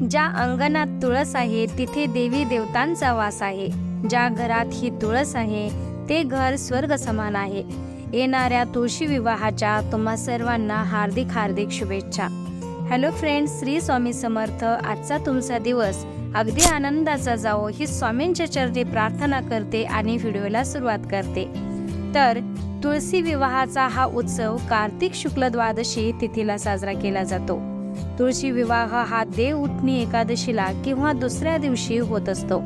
ज्या अंगणात तुळस आहे तिथे देवी देवतांचा वास आहे. ज्या घरात ही तुळस आहे ते घर स्वर्ग समान आहे. येणाऱ्या तुळशी विवाहाच्या तुम्हा सर्वांना हार्दिक हार्दिक शुभेच्छा. Hello friends Shri Swami Samarth. आजचा तुमचा दिवस अगदी आनंदाचा जावो ही स्वामींच्या चरणी प्रार्थना करते आणि व्हिडिओला सुरुवात करते. तर तुळशी विवाहाचा हा उत्सव कार्तिक शुक्ल द्वादशी तिथीला साजरा केला जातो. तुळशी विवाह हा देव उठणी एकादशीला किंवा दुसऱ्या दिवशी होत असतो.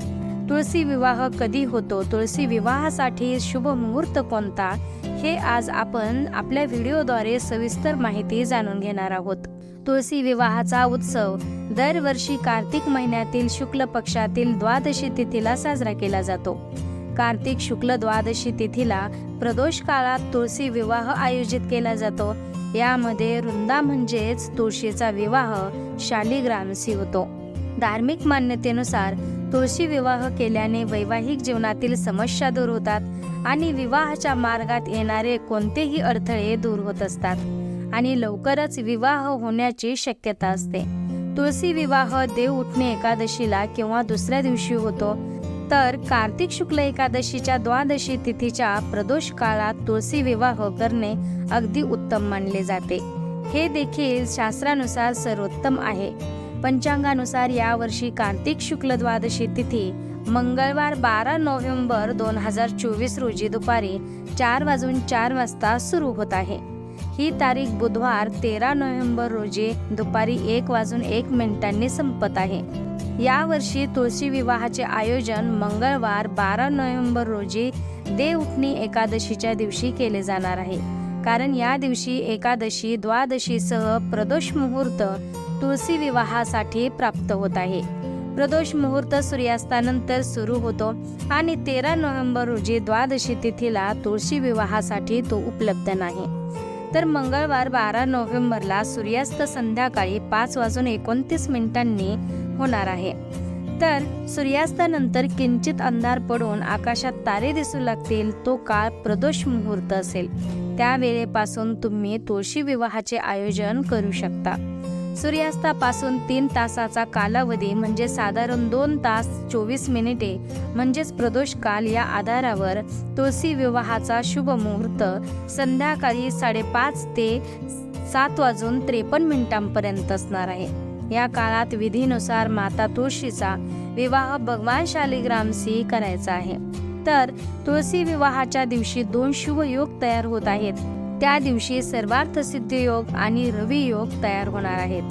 तुळशी विवाह कधी होतो? तुळशी विवाहासाठी शुभ मुहूर्त कोणता? हे आज आपण आपल्या व्हिडिओद्वारे सविस्तर माहिती जाणून घेणार आहोत. तुळशी विवाहाचा उत्सव दरवर्षी कार्तिक महिन्यातील शुक्ल पक्षातील द्वादशी तिथीला साजरा केला जातो. कार्तिक शुक्ल द्वादशी तिथीला प्रदोष काळात तुळशी विवाह आयोजित केला जातो. यामध्ये वृंदा म्हणजेच तुळशीचा विवाह शालिग्रामशी होतो. धार्मिक मान्यतेनुसार तुळशी विवाह केल्याने वैवाहिक जीवनातील समस्या दूर होतात आणि विवाहाच्या मार्गात येणारे कोणतेही अडथळे दूर होत असतात आणि लवकरच विवाह होण्याची शक्यता असते. तुळशी विवाह देव उठणे एकादशीला किंवा दुसऱ्या दिवशी होतो तर कार्तिक शुक्ल एकादशीच्या द्वादशी तिथीच्या प्रदोष काळात तुळशी विवाह करणे अगदी उत्तम मानले जाते. हे देखील शास्त्रानुसार सर्वोत्तम आहे. पंचांगानुसार यावर्षी कार्तिक शुक्ल द्वादशी तिथी मंगळवार बारा नोव्हेंबर दोन हजार चोवीस रोजी दुपारी चार वाजून चार वाजता सुरू होत आहे. ही तारीख बुधवार तेरा नोव्हेंबर रोजी दुपारी एक वाजून एक मिनिटांनी संपत आहे. यावर्षी तुळशी विवाहाचे आयोजन मंगळवार बारा नोव्हेंबर रोजी देवउठणी एकादशीच्या दिवशी केले जाणार आहे. कारण या दिवशी एकादशी द्वादशीसह प्रदोष मुहूर्त तुळशी विवाहासाठी प्राप्त होत आहे. प्रदोष मुहूर्त सूर्यास्तानंतर सुरू होतो आणि तेरा नोव्हेंबर रोजी द्वादशी तिथीला तुळशी विवाहासाठी तो उपलब्ध नाही. तर मंगळवार बारा नोव्हेंबरला सूर्यास्त संध्याकाळी पाच वाजून एकोणतीस मिनिटांनी होणार आहे. तर सूर्यास्तानंतर किंचित अंधार पडून आकाशात तारे दिसू लागतील तो काळ प्रदोष मुहूर्त असेल. त्यावेळेपासून तुम्ही तुळशी विवाहाचे आयोजन करू शकता. सूर्यास्तापासून तीन तासाचा कालावधी म्हणजे साधारण दोन तास चोवीस मिनिटे म्हणजेच प्रदोष काल या आधारावर तुळशी विवाहाचा शुभ मुहूर्त संध्याकाळी साडेपाच ते सात वाजून त्रेपन्न मिनिटांपर्यंत असणार आहे. या काळात विधीनुसार माता तुळशीचा विवाह भगवान शालिग्रामशी करायचा आहे. तर तुळशी विवाहाच्या दिवशी दोन शुभ योग तयार होत आहेत. त्या दिवशी सर्वार्थ सिद्धी योग आणि रवी योग तयार होणार आहेत.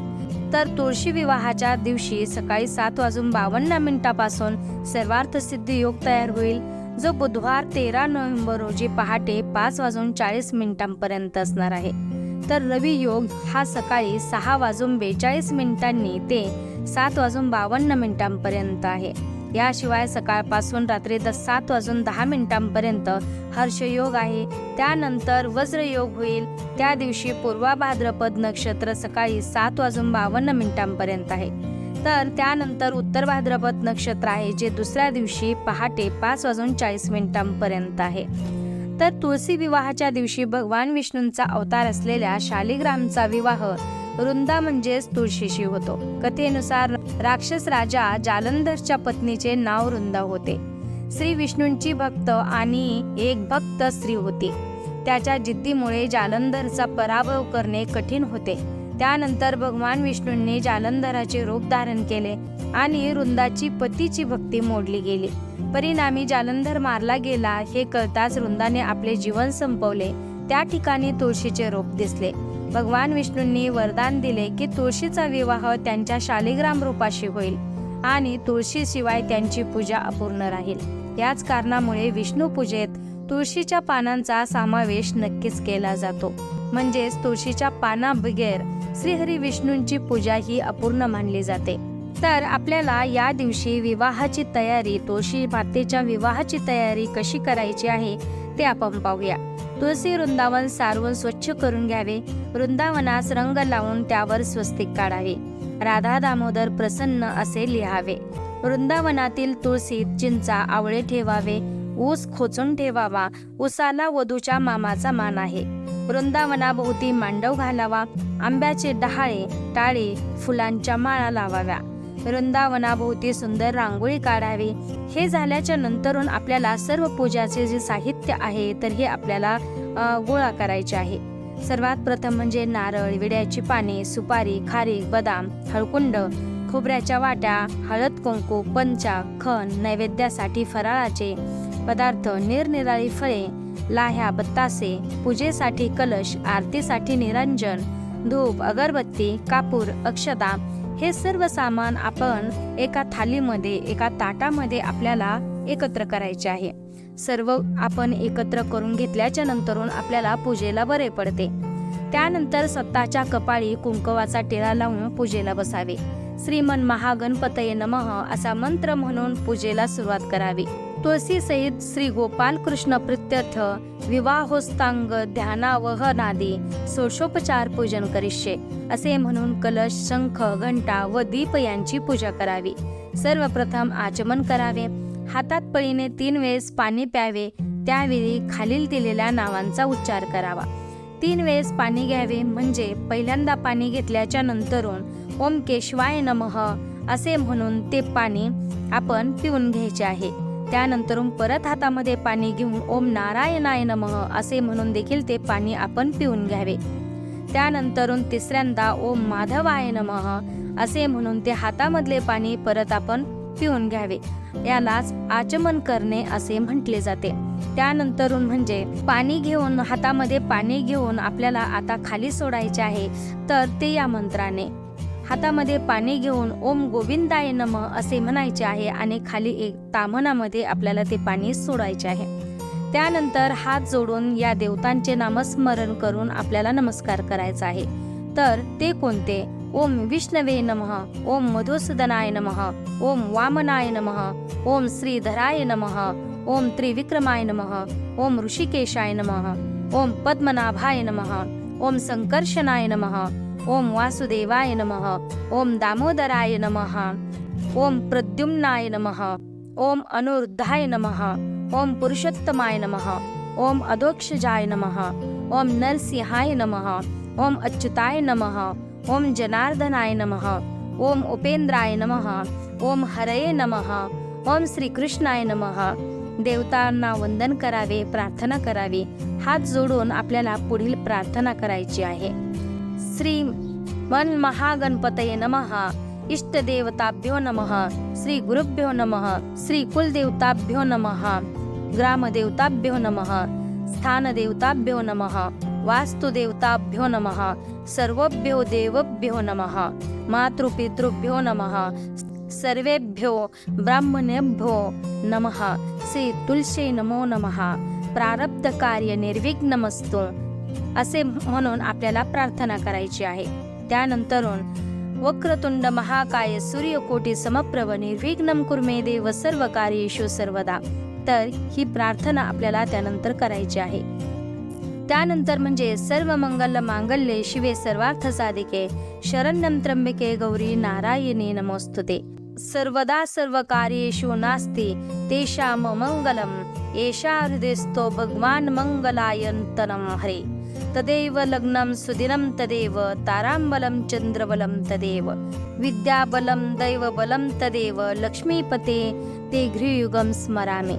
तर तुळशी विवाहाच्या दिवशी सकाळी सात वाजून बावन्न मिनिटापासून सर्वार्थ सिद्धी योग तयार होईल जो बुधवार तेरा नोव्हेंबर रोजी पहाटे पाच वाजून चाळीस मिनिटांपर्यंत असणार आहे. तर रवी योग हा सकाळी सहा वाजून बेचाळीस मिनिटांनी ते सात वाजून बावन्न मिनिटांपर्यंत आहे. याशिवाय सकाळपासून रात्री द सात वाजून दहा मिनिटांपर्यंत हर्षयोग आहे. त्यानंतर वज्रयोग होईल. त्या दिवशी पूर्वा भाद्रपद नक्षत्र सकाळी सात वाजून बावन्न मिनिटांपर्यंत आहे. तर त्यानंतर उत्तर भाद्रपद नक्षत्र आहे जे दुसऱ्या दिवशी पहाटे पाच वाजून चाळीस मिनिटांपर्यंत आहे. तर तुळशी विवाहाच्या दिवशी भगवान विष्णूंचा अवतार असलेल्या शालिग्रामचा विवाह वृंदा म्हणजेच तुळशीशी होतो. कथेनुसार राक्षस राजा जालंधरच्या पत्नीचे नाव वृंदा होते. श्री विष्णूंची भक्त आणि एक भक्त स्त्री होती. त्याच्या जिद्दीमुळे जालंधरचा पराभव करणे कठीण होते. त्यानंतर भगवान विष्णूंनी जालंधराचे रूप धारण केले आणि वृंदाची पतीची भक्ती मोडली गेली. परिणामी जालंधर मारला गेला हे कळताच वृंदाने आपले जीवन संपवले. त्या ठिकाणी तुळशीचे रोप दिसले. भगवान विष्णूंनी वरदान दिले की तुळशीचा विवाह त्यांच्या शालिग्राम रूपाशी होईल आणि तुळशीशिवाय त्यांची पूजा अपूर्ण राहील. याच कारणामुळे विष्णू पूजेत तुळशीच्या पानांचा समावेश नक्कीच केला जातो. म्हणजेच तुळशीच्या पानाबगैर श्रीहरी विष्णूंची पूजा ही अपूर्ण मानली जाते. तर आपल्याला या दिवशी विवाहाची तयारी तुळशी मातेच्या विवाहाची तयारी कशी करायची आहे ते आपण पाहूया. तुळशी वृंदावन सारवून स्वच्छ करून घ्यावे. वृंदावनास रंग लावून त्यावर स्वस्तिक काढावे. राधा दामोदर प्रसन्न असे लिहावे. वृंदावनातील तुळशीत चिंचा आवळे ठेवावे. ऊस खोचून ठेवावा. उसाला वधूच्या मामाचा मान आहे. वृंदावनाभोवती मांडव घालावा. आंब्याचे डहाळे टाळे फुलांच्या माळा लावाव्या. वृंदावनाभोवती सुंदर रांगोळी काढावी. हे झाल्याच्या नंतरून आपल्याला सर्व पूजाचे जे साहित्य आहे तर हे आपल्याला गोळा करायचे आहे. सर्वात प्रथम म्हणजे नारळ विड्याची पाने सुपारी खारीक बदाम हळकुंड खोबऱ्याच्या वाट्या हळद कुंकू पंचा खण नैवेद्यासाठी फराळाचे पदार्थ निरनिराळी फळे लाह्या बत्तासे पूजेसाठी कलश आरतीसाठी निरंजन धूप अगरबत्ती कापूर अक्षता हे सर्व सामान आपण एका थालीमध्ये एका ताटामध्ये आपल्याला एकत्र करायचे आहे. सर्व आपण एकत्र करून घेतल्याच्या नंतरून आपल्याला पूजेला बरे पडते. त्यानंतर स्वतःच्या कपाळी कुंकवाचा टिळा लावून पूजेला बसावे. श्रीमन महागणपतये नमः असा मंत्र म्हणून पूजेला सुरुवात करावी. तुळसी सहित श्री गोपाल कृष्ण प्रत्यर्थ विवाहोस्तांग ध्यानावहनादी षोडशोपचार पूजन करिष्ये असे म्हणून कलश शंख घंटा व दीप यांची पूजा करावी. सर्वप्रथम आचमन करावे. हातात पळीने तीन वेळेस पाणी प्यावे. त्यावेळी खालील दिलेल्या नावांचा उच्चार करावा. तीन वेळेस पाणी घ्यावे म्हणजे पहिल्यांदा पाणी घेतल्याच्या नंतरून ओम केशवाय नमः असे म्हणून ते पाणी आपण पिऊन घ्यायचे आहे. त्यानंतरून परत हातामध्ये पाणी घेऊन ओम नारायणाय नमः असे म्हणून देखील ते पाणी आपण पिऊन घ्यावे. त्यानंतरून तिसऱ्यांदा ओम माधवाय नमः असे म्हणून ते हातामधले पाणी परत आपण पिऊन घ्यावे. यालाच आचमन करणे असे म्हटले जाते. त्यानंतरून म्हणजे पाणी घेऊन हातामध्ये पाणी घेऊन आपल्याला आता खाली सोडायचे आहे तर ते या मंत्राने. हातामध्ये पाणी घेऊन ओम गोविंदाय नम असे म्हणायचे आहे आणि खाली एक तामणामध्ये आपल्याला ते पाणी सोडायचे आहे. त्यानंतर हात जोडून या देवतांचे नामस्मरण करून आपल्याला नमस्कार करायचा आहे. तर ते कोणते? ओम विष्णवे नमः ओम मधुसूदनाय नमः ओम वामनाय नमः ओम श्रीधराय नमः ओम त्रिविक्रमाय नमः ओम ऋषिकेशाय नमः ओम पद्मनाभाय नमः ओम संकर्षणाय नमः ओम वासुदेवाय नमः ओम दामोदराय नमः ओम प्रद्युम्नाय नमः ओम अनुरुद्धाय नमः ओम पुरुषोत्तमाय नमः ओम अधोक्षजाय नमः ओम नरसिंहाय नमः ओम अच्युताय नमः ओम जनार्दनाय नमः ओम उपेंद्राय नमः ओम हरये नमः ओम श्रीकृष्णाय नमः देवतांना वंदन करावे प्रार्थना करावी हात जोडून आपल्याला पुढील प्रार्थना करायची आहे श्री मन महागणपतये नमः इष्टदेवताभ्यो नमः श्री गुरुभ्यो नमः श्री कुलदेवताभ्यो नमः ग्रामदेवताभ्यो नमः स्थानदेवताभ्यो नमः वास्तुदेवताभ्यो नमः सर्वभ्यो देवभ्यो नमः मातृपितृभ्यो नमः सर्वेभ्यो ब्राह्मणेभ्यो नमः श्री तुलसी नमो नमः प्रारब्धकार्यनिर्विघ्नमस्तु असे म्हणून आपल्याला प्रार्थना करायची आहे. त्यानंतरून वक्रतुंड महाकाय सूर्यकोटी समप्रभ निर्विघ्नम कुर्मे देव सर्व कार्येशु सर्वदा. तर ही प्रार्थना आपल्याला त्यानंतर करायची आहे. त्यानंतर म्हणजे सर्व मंगल मांगल्ये शिवे सर्वार्थ साधिके शरण्यं त्र्यंबिके गौरी नारायणी नमोस्तुते. सर्वदा सर्व कार्येषु नास्ति तेषां मंगलम एषा हृदयस्थो भगवान मंगलायन्तनं हरे। तदेव लग्नं सुदिनं तदेव तारांबलं चंद्रबलं तदेव विद्याबलं दैवबलं तदेव लक्ष्मीपते ते घ्रियुगम स्मरामे।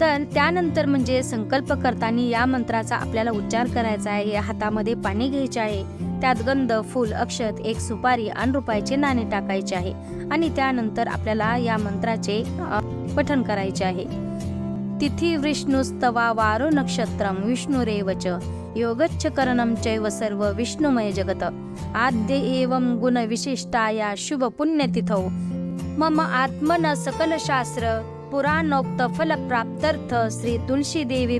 तर त्यानंतर म्हणजे संकल्प करताना या मंत्राचा आपल्याला उच्चार करायचा आहे हातामध्ये पाणी घ्यायचे आहे त्यात गंध फूल अक्षत एक सुपारी आणि रुपयाचे नाणे टाकायचे आहे आणि त्यानंतर आपल्याला या मंत्राचे पठन पठण करायचे आहे। तिथी विष्णुस्तवा वारो नक्षत्रम विष्णुरेवच योगच्छकरणं चैव सर्व विष्णुमय जगत। आद्य एवं गुण विशिष्टाया शुभ पुण्यतिथौ। मम आत्मन सकल शास्त्र पुराणोक्त फल श्री तुलसी देवी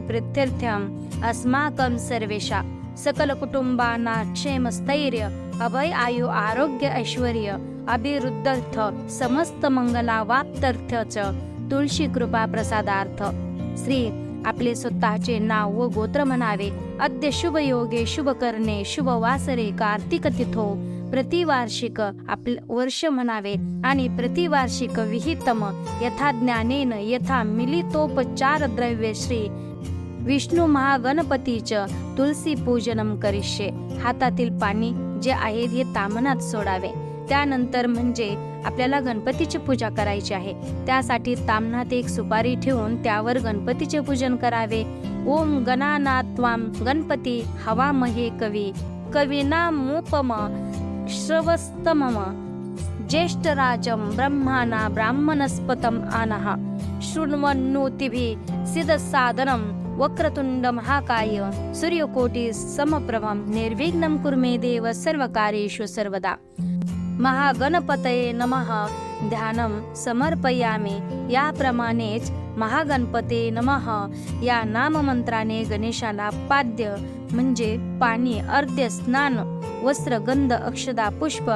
अस्माकं सर्वेषा सकल कुटुंबाना क्षेम स्थैर्य अभय आयु आरोग्य ऐश्वर्य अभिरुद्धर्थ समस्त मंगलावाप्त्यर्थ च। तुलसी कृपा प्रसादार्थ। श्री आपले स्वतःचे नाव व गोत्र म्हणावे. अद्य शुभ योगे शुभ करणे शुभ वासरे कार्तिक तिथो. प्रतिवार्षिक आपले वर्ष म्हणावे. आणि प्रतिवार्षिक विहितम यथा ज्ञानेन यथा मिलितोपचार द्रव्य श्री. विष्णू महागणपतीच तुलसी पूजनम करिष्ये. हातातील पाणी जे आहे हे तामनात सोडावे. त्यानंतर म्हणजे आपल्याला गणपतीची पूजा करायची आहे. त्यासाठी तामनात एक सुपारी ठेवून त्यावर गणपतीचे पूजन करावे. ओम गणानाथ त्वाम गणपती हवामहे कवी. कविनामुपम श्रवस्तमम. ज्येष्ठराजं ब्रह्माना ब्राह्मणस्पतम आनः. शृण्वन्नोतिभिः सिद्धसाधनं वक्रतुंड महाकाय. सूर्यकोटि समप्रभं निर्विघ्नं कुर्मे देव सर्वकार्येषु सर्वदा. महागणपतये नमः. ध्यानं समर्पयामी. याप्रमाणेच महागणपते नमः. या नाममंत्राने गणेशाला पाद्य म्हणजे पाणी अर्ध्य स्नान वस्त्र गंध अक्षदा पुष्प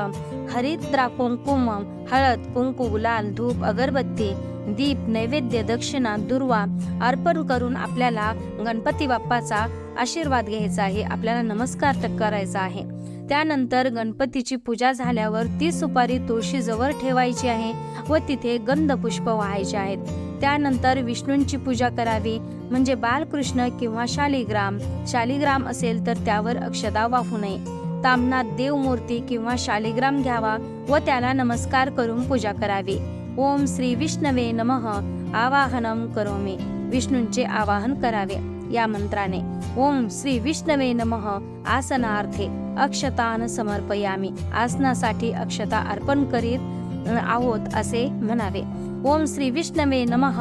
हरिद्रा कुंकुम हळद कुंकू लाल धूप अगरबत्ती दीप नैवेद्य दक्षिणा दुर्वा अर्पण करून आपल्याला गणपती बाप्पाचा आशीर्वाद घ्यायचा आहे. आपल्याला नमस्कार करायचा आहे. त्यानंतर गणपतीची पूजा झाल्यावर ती सुपारी तुळशीजवळ ठेवायची आहे व तिथे गंधपुष्प व्हायचे आहेत. त्यानंतर विष्णूंची पूजा करावी म्हणजे बालकृष्ण किंवा शालिग्राम. शालिग्राम असेल तर त्यावर अक्षदा वाहू नये. तामनात देवमूर्ती किंवा शालिग्राम घ्यावा व त्याला नमस्कार करून पूजा करावी. ओम श्री विष्णवे नमः. आवाहनम करोमी. विष्णूंचे आवाहन करावे. या मंत्राने. ओम श्री विष्णवे नमः. आसनार्थे अक्षतान समर्पयामी. आसनासाठी अक्षता अर्पण करीत आहोत असे म्हणावे. ओम श्री विष्णवे नमः.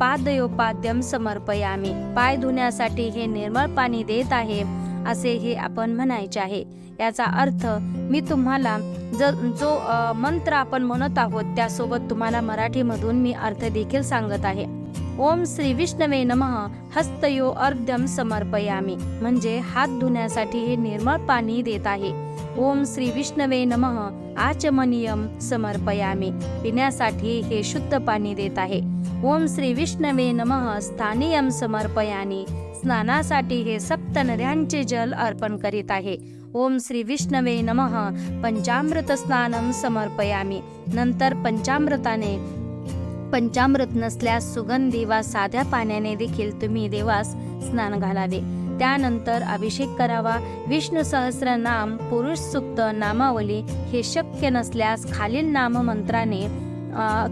पादयोपाद्यम समर्पयामी. पाय धुण्यासाठी हे निर्मळ पाणी देत आहे असे हे आपण म्हणायचे आहे. याचा अर्थ मी तुम्हाला जर जो मंत्र आपण म्हणत आहोत त्यासोबत तुम्हाला मराठीमधून मी अर्थ देखील सांगत आहे. ओम श्री विष्णवे नमः. हस्तयो अर्ध्यम समर्पयामी. म्हणजे हात धुण्यासाठी हे निर्मळ पाणी देत आहे. ओम श्री विष्णवे नमः. आचमनियम समर्पयामी. पिण्यासाठी हे शुद्ध पाणी देत आहे. ओम श्री विष्णवे नमः. स्थानियम समर्पयानी स्नानासाठी हे सप्त नद्यांचे जल अर्पण करीत आहे. ओम श्री विष्णवे नमः. पंचामृत स्नानम समर्पयामी. नंतर पंचामृताने पंचामृत नसल्यास सुगंधी वा साध्या पाण्याने देखील तुम्ही देवास स्नान घालावे. त्यानंतर अभिषेक करावा. विष्णू सहस्र नाम पुरुष सुक्त नामावली हे शक्य नसल्यास खालील नाम मंत्राने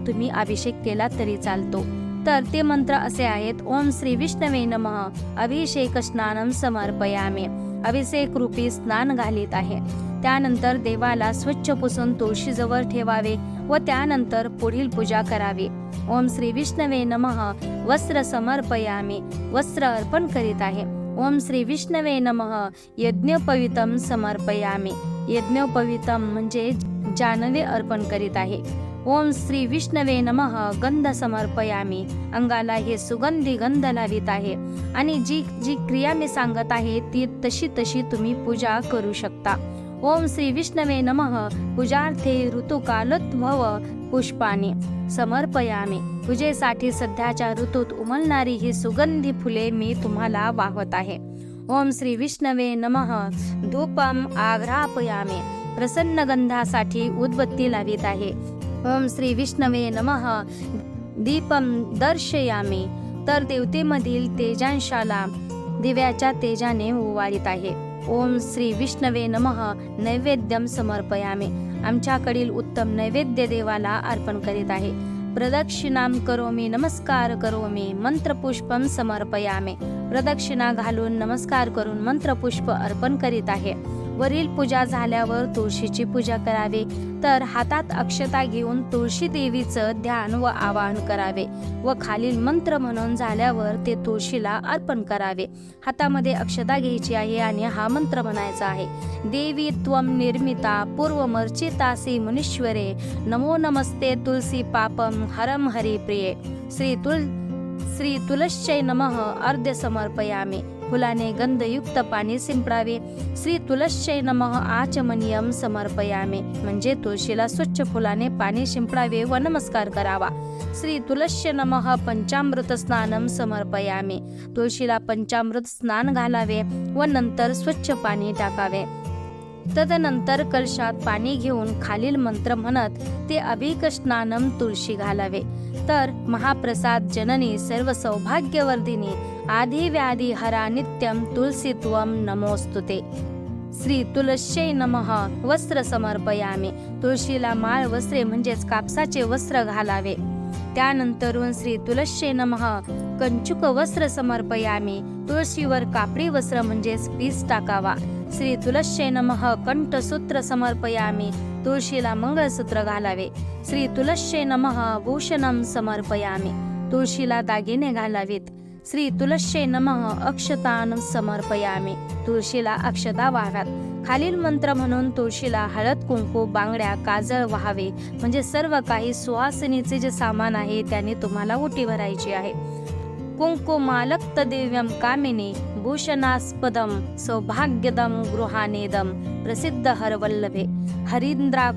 तुम्ही अभिषेक केला तरी चालतो. तर ते मंत्र असे आहेत ओम श्री विष्णवे नमः अभिषेक स्नानम समर्पयामे. अभिषेक रूपी स्नान घालीत आहे. त्यानंतर देवाला स्वच्छ पुसून तुळशीजवळ ठेवावे व त्यानंतर पुढील पूजा करावी. ओम श्री विष्णवे नमः. वस्त्र समर्पयामी. वस्त्र अर्पण करीत आहे. ओम श्री विष्णवे नमः. यज्ञोपवितम समर्पयामी. यज्ञोपवितम म्हणजे जानवे अर्पण करीत आहे. ओम श्री विष्णवे नमः. गंध समर्पयामी. अंगाला हे सुगंधी गंध लावित आहे. आणि जी जी क्रिया मी सांगत आहे ती तशी तशी तुम्ही पूजा करू शकता. ओम श्री विष्णवे नमः। पूजार्थे ऋतुकालोद्भव पुष्पाने समर्पयामे। पूजेसाठी सध्याच्या ऋतूत उमलणारी ही सुगंधी फुले मी तुम्हाला वाहत आहे। ओम श्री विष्णवे नमः। धूपम आघ्रापयामे। प्रसन्न गंधासाठी उदबत्ती लावित आहे। ओम श्री विष्णवे नमः। दीपम दर्शयामे। तर देवतेमधील तेजांशाला दिव्याच्या तेजाने उवाळीत आहे। ओम श्री विष्णवे नमः. नैवेद्यम समर्पयामे. आमच्याकडील उत्तम नैवेद्य देवाला अर्पण करीत आहे. प्रदक्षिणाम करोमी नमस्कार करोमी मंत्रपुष्पम समर्पयामे. प्रदक्षिणा घालून नमस्कार करून मंत्रपुष्प अर्पण करीत आहे. वरील पूजा झाल्यावर तुळशीची पूजा करावी. तर हातात अक्षता घेऊन तुळशी देवीचं ध्यान व आवाहन करावे व खालील मंत्र म्हणून झाल्यावर ते तुळशीला अर्पण करावे. हातामध्ये अक्षता घ्यायची आहे आणि हा मंत्र म्हणायचा आहे. देवी त्वम निर्मिता पूर्वमर्चितासी मुनीश्वरे. नमो नमस्ते तुलसी पापम हरम हरी प्रिये. श्री तुल श्री तुलश्चय नमः अर्ध्य समर्पयामे फुलाने गंधयुक्त पाणी शिंपडावे श्री तुलश्चय नमः आचमनियम समर्पयामे म्हणजे तुळशीला स्वच्छ फुलाने पाणी शिंपडावे व नमस्कार करावा श्री तुलस्य नमः पंचामृत स्नानम समर्पयामे तुळशीला पंचामृत स्नान घालावे व नंतर स्वच्छ पाणी टाकावे तदनंतर कलशात पाणी घेऊन खालील मंत्र म्हणत ते अभिकष्णानम तुळशी घालावे. तर महाप्रसाद जननी सर्व सौभाग्यवर्धिनी आधी व्याधी हरा नित्यम तुलसीत्वम नमोस्तुते श्री तुळश्ये नमः. वस्त्र समर्पयामे. तुळशीला माळ वस्त्रे म्हणजेच कापसाचे वस्त्र घालावे. त्यानंतरून श्री तुळश्ये नमः. कंचुक वस्त्र समर्पयामे. तुळशीवर कापडी वस्त्र म्हणजेच पीस टाकावा. श्री तुळश्ये नमः कंठसूत्र समर्पयामी तुळशीला मंगळसूत्र घालावे. श्री तुळश्ये नमः भूषणम समर्पयामी तुळशीला दागिने घालावीत. श्री तुळश्ये नमः अक्षतान समर्पयामी तुळशीला अक्षता व्हाव्यात. खालील मंत्र म्हणून तुळशीला हळद कुंकू बांगड्या काजळ व्हावे. म्हणजे सर्व काही सुहासिनीचे जे सामान आहे त्याने तुम्हाला ओटी भरायची आहे. कुङ्कुमालक्तदिव्यं कामिनि कामिनी सौभाग्यदं गृहानेदं प्रसिद्धहरवल्लभे। प्रसिद्ध हरवल्लभे हरिंद्रा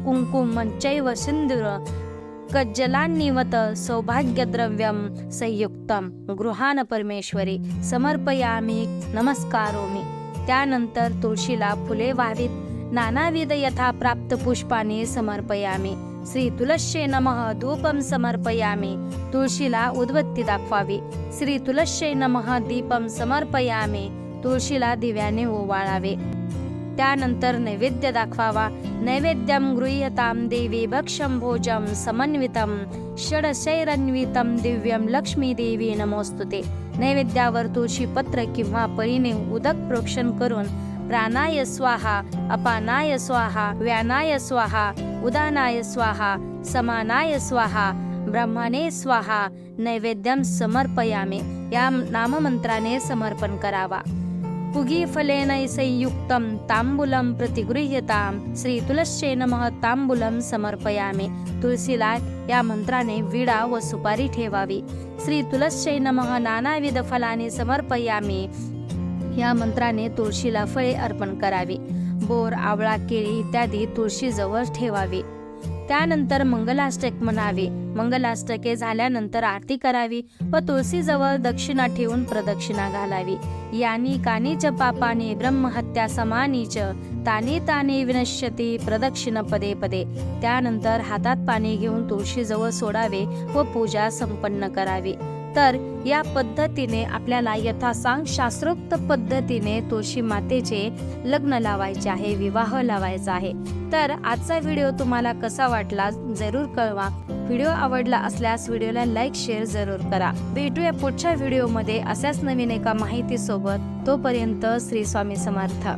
कज्जलान्निवत सौभाग्यद्रव्यं संयुक्तं गृहान परमेश्वरी समर्पयामि नमस्कारोमि। त्यानंतर तुळशीला फुले व्हावीत नानाविध यथा प्राप्त पुष्पाने समर्पयामि। श्री तुळश्ये नमः धूपम समर्पयामी तुळशीला उद्बत्ती दाखवावी श्री तुळश्ये नमः दीपम समर्पयामी तुळशीला दिव्याने ओवाळावे त्यानंतर नैवेद्य दाखवावा नैवेद्यम गृह्यताम देवी भक्षम भोजम समन्वितम षडशैरन्वितम दिव्यम लक्ष्मी देवी नमोस्तुते नैवेद्यावर तुळशी पत्र किंवा परीने उदक प्रोक्षण करून प्राणाय स्वाहा अपानाय स्वाहा व्यानाय स्वाहा उदानाय स्वाहा समानाय स्वाहा ब्रह्मणे स्वाहा नैवेद्यम समर्पयामे या नाममंत्राने समर्पण करावा। पुगी फलेन संयुक्तम तांबूलम प्रतिगृह्यताम श्री तुळश्ये नमः तांबूलम समर्पयामे तुळशीला या मंत्राने विडा व सुपारी ठेवावी। श्री तुळश्ये नमः नानाविध फलाने समर्पयामे या मंत्राने तुळशीला फळे अर्पण करावी. बोर आवळा केळी इत्यादी तुळशीजवळ ठेवावी. त्यानंतर मंगलाष्टक म्हणावे. मंगलाष्टके झाल्यानंतर आरती करावी व तुळशीजवळ दक्षिणा ठेवून प्रदक्षिणा घालावी. यानी कानीच पापाने ब्रह्महत्या समानीच ताने ताने विनश्यती प्रदक्षिण पदे पदे. त्यानंतर हातात पाणी घेऊन तुळशीजवळ सोडावे व पूजा संपन्न करावी. तर या पद्धतीने आपल्याला यथासांग शास्त्रोक्त पद्धतीने तुळशी मातेचे लग्न लावायचे आहे विवाह लावायचा आहे. तर आजचा व्हिडिओ तुम्हाला कसा वाटला जरूर कळवा. व्हिडिओ आवडला असल्यास व्हिडिओला लाईक शेअर जरूर करा. भेटूया पुढच्या व्हिडिओमध्ये अशाच नवीन एका माहितीसोबत. तोपर्यंत श्री स्वामी समर्थ.